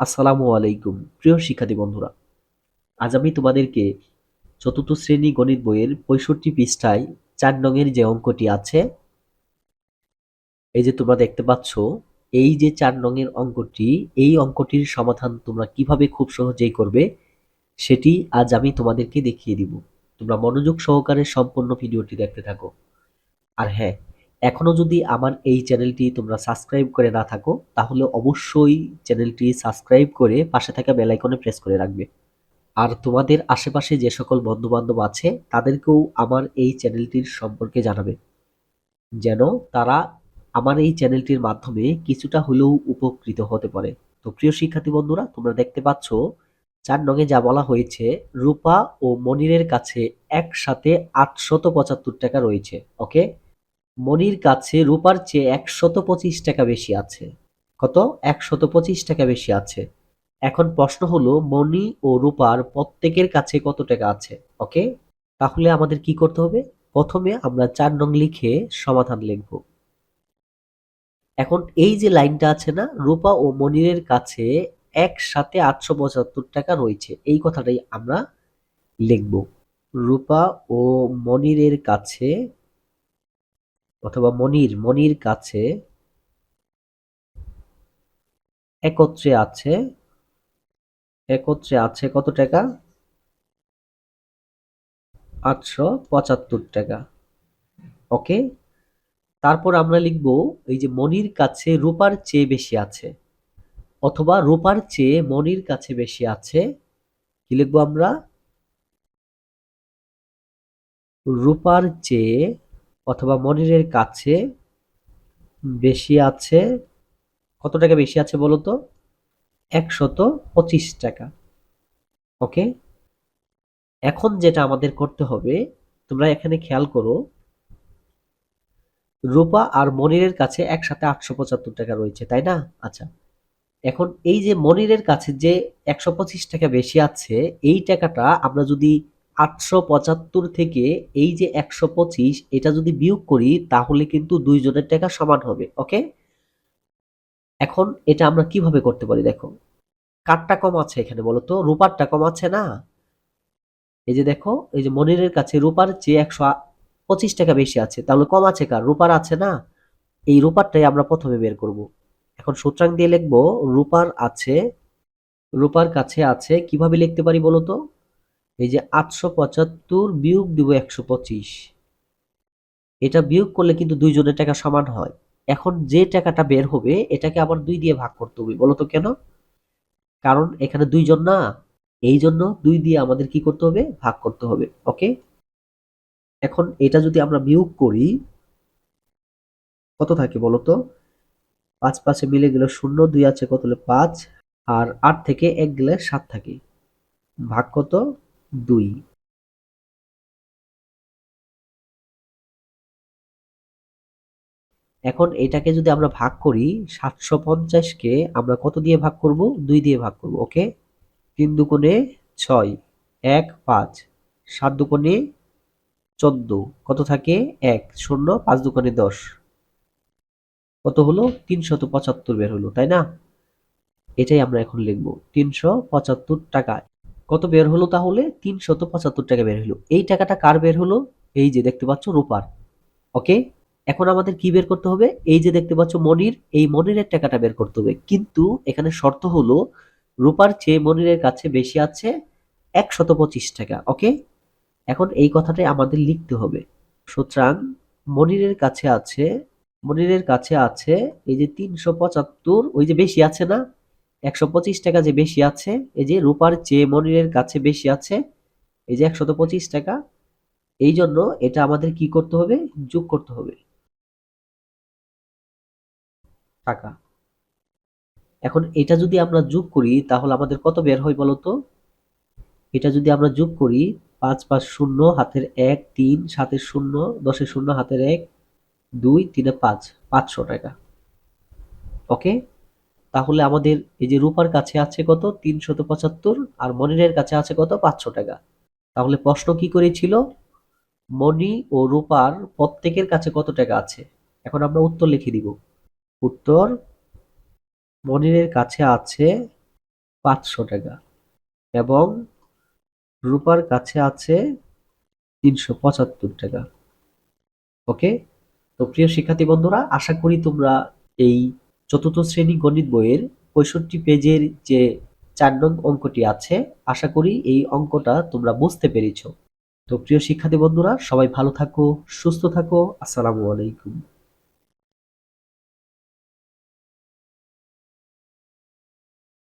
আসসালামু আলাইকুম, প্রিয় শিক্ষার্থী বন্ধুরা। আজ আমি তোমাদেরকে চতুর্থ শ্রেণি গণিত বইয়ের পঁয়ষট্টি পৃষ্ঠায় চার নঙের যে অঙ্কটি আছে, এই যে তোমরা দেখতে পাচ্ছ, এই যে চার নঙের অঙ্কটি, এই অঙ্কটির সমাধান তোমরা কীভাবে খুব সহজেই করবে, সেটি আজ আমি তোমাদেরকে দেখিয়ে দিব। তোমরা মনোযোগ সহকারে সম্পূর্ণ ভিডিওটি দেখতে থাকো। আর হ্যাঁ এখনও যদি আমার এই চ্যানেলটি তোমরা সাবস্ক্রাইব করে না থাকো, তাহলে অবশ্যই চ্যানেলটি সাবস্ক্রাইব করে পাশে থাকা বেল আইকনে প্রেস করে রাখবে। আর তোমাদের আশেপাশে যে সকল বন্ধু বান্ধব আছে, তাদেরকেও আমার এই চ্যানেলটির সম্পর্কে জানাবে। যেন তারা আমার এই চ্যানেলটির মাধ্যমে কিছুটা হলেও উপকৃত হতে পারে। তো প্রিয় শিক্ষার্থী বন্ধুরা, তোমরা দেখতে পাচ্ছ, চার নঙে যা বলা হয়েছে, রূপা ও মনিরের কাছে একসাথে আটশত পঁচাত্তর টাকা রয়েছে ওকে মনির কাছে রূপার চেয়ে একশত পঁচিশ টাকা বেশি আছে। কত? একশত পঁচিশ টাকা বেশি আছে। এখন প্রশ্ন হলো মণি ও রূপার প্রত্যেকের কাছে কত টাকা আছে? ওকে? তাহলে আমাদের কি করতে হবে? প্রথমে আমরা চার নং লিখে সমাধান লিখব। এখন এই যে লাইনটা আছে না, রূপা ও মনিরের কাছে একসাথে আটশো পঁচাত্তর টাকা রয়েছে। এই কথাটাই আমরা লিখব। রূপা ও মনিরের কাছে অথবা মনির মনির কাছে একত্রে আছে একত্রে আছে কত টাকা? আটশো পঁচাত্তর টাকা। ওকে? তারপর আমরা লিখব এই যে মনির কাছে রূপার চেয়ে বেশি আছে, অথবা রূপার চেয়ে মনির কাছে বেশি আছে, কি লিখব আমরা? রূপার চেয়ে অথবা মনিরের কাছে বেশি আছে, কত টাকা বেশি আছে বলো তো? একশত পঁচিশ টাকা। ওকে? এখন যেটা আমাদের করতে হবে, তোমরা এখানে খেয়াল করো, রূপা আর মনিরের কাছে একসাথে আটশো পঁচাত্তর টাকা রয়েছে, তাই না? আচ্ছা এখন এই যে মনিরের কাছে যে একশো পঁচিশ টাকা বেশি আছে, এই টাকাটা আমরা যদি আটশো পঁচাত্তর থেকে এই যে একশো পঁচিশ, এটা যদি বিয়োগ করি, তাহলে কিন্তু দুইজনের টাকা সমান হবে, ওকে? এখন এটা আমরা কীভাবে করতে পারি, দেখো। কারটা কম আছে এখানে বলো তো রূপারটা কম আছে না? এই যে দেখো, এই যে মনিরের কাছে রূপার চেয়ে একশো পঁচিশ টাকা বেশি আছে, তাহলে কম আছে কার? রূপার আছে না? এই রূপারটাই আমরা প্রথমে বের করব। এখন সূত্রাং দিয়ে লিখব, রূপার আছে, রূপার কাছে আছে, কীভাবে লিখতে পারি বলো তো এই যে আটশো পঁচাত্তর বিয়োগ দিব একশো পঁচিশ। এটা বিয়োগ করলে কিন্তু দুইজনের টাকা সমান হয়। এখন যে টাকাটা বের হবে, এটাকে আবার দুই দিয়ে ভাগ করতে হবে, বলো তো কেন? কারণ এখানে দুইজন না এই জন্য দুই দিয়ে আমাদের কি করতে হবে? ভাগ করতে হবে ওকে এখন এটা যদি আমরা বিয়োগ করি, কত থাকে বলো তো? পাঁচ পাঁচে মিলে গেলে শূন্য, দুই আছে কত হলে পাঁচ, আর আট থেকে এক গেলে সাত থাকে। ভাগ কত? দুই। এখন এটাকে যদি আমরা ভাগ করি, সাতশো পঞ্চাশকে আমরা কত দিয়ে ভাগ করব? দুই দিয়ে ভাগ করব, ওকে? তিন দুকোণে ছয়, এক, পাঁচ। সাত দুকোণে চোদ্দ, কত থাকে? এক, শূন্য, পাঁচ দুকোণে দশ। কত হলো? তিনশত পঁচাত্তর বের হলো, তাই না? এটাই আমরা এখন লিখব, তিনশো পঁচাত্তর টাকা কত বের হলো তাহলে? তিনশত পঁচাত্তর টাকা বের হলো। এই টাকাটা কার বের হলো? এই যে দেখতে পাচ্ছ রূপার। ওকে? এখন আমাদের কি বের করতে হবে? এই যে দেখতে পাচ্ছ মনির, এই মনিরের টাকাটা বের করতে হবে। কিন্তু এখানে শর্ত হলো, রূপার চেয়ে মনিরের কাছে বেশি আছে একশত পঁচিশ টাকা, ওকে? এখন এই কথাটাই আমাদের লিখতে হবে। সুতরাং মনিরের কাছে আছে, মনিরের কাছে আছে এই যে তিনশো পঁচাত্তর, ওই যে বেশি আছে না? একশো পঁচিশ টাকা যে বেশি আছে, এই যে রূপার চেয়ে মনিরের কাছে বেশি আছে, এই যে একশত পঁচিশ টাকা, এই জন্য এটা আমাদের কি করতে হবে? যোগ করতে হবে। টাকা। এখন এটা যদি আমরা যোগ করি, তাহলে আমাদের কত বের হয় বলতো এটা যদি আমরা যোগ করি, পাঁচ পাঁচ শূন্য হাতের এক, তিন, সাতের শূন্য, দশের শূন্য হাতের এক, দুই, তিনে পাঁচ, পাঁচশো টাকা। ওকে? তাহলে আমাদের এই যে রূপার কাছে আছে কত? তিনশত পঁচাত্তর আর মনিরের কাছে আছে কত? পাঁচশো টাকা। তাহলে প্রশ্ন কি করেছিল? মণি ও রূপার প্রত্যেকের কাছে কত টাকা আছে? এখন আমরা উত্তর লিখে দিব। উত্তর, মনিরের কাছে আছে পাঁচশো টাকা এবং রূপার কাছে আছে তিনশো পঁচাত্তর টাকা। ওকে? তো প্রিয় শিক্ষার্থী বন্ধুরা, আশা করি তোমরা এই চতুর্থ শ্রেণি গণিত বইয়ের পঁয়ষট্টি পেজের যে চার নং অঙ্কটি আছে, আশা করি এই অঙ্কটা তোমরা বুঝতে পেরেছ। তো প্রিয় শিক্ষার্থী বন্ধুরা, সবাই ভালো থাকো, সুস্থ থাকো, আসসালামু আলাইকুম।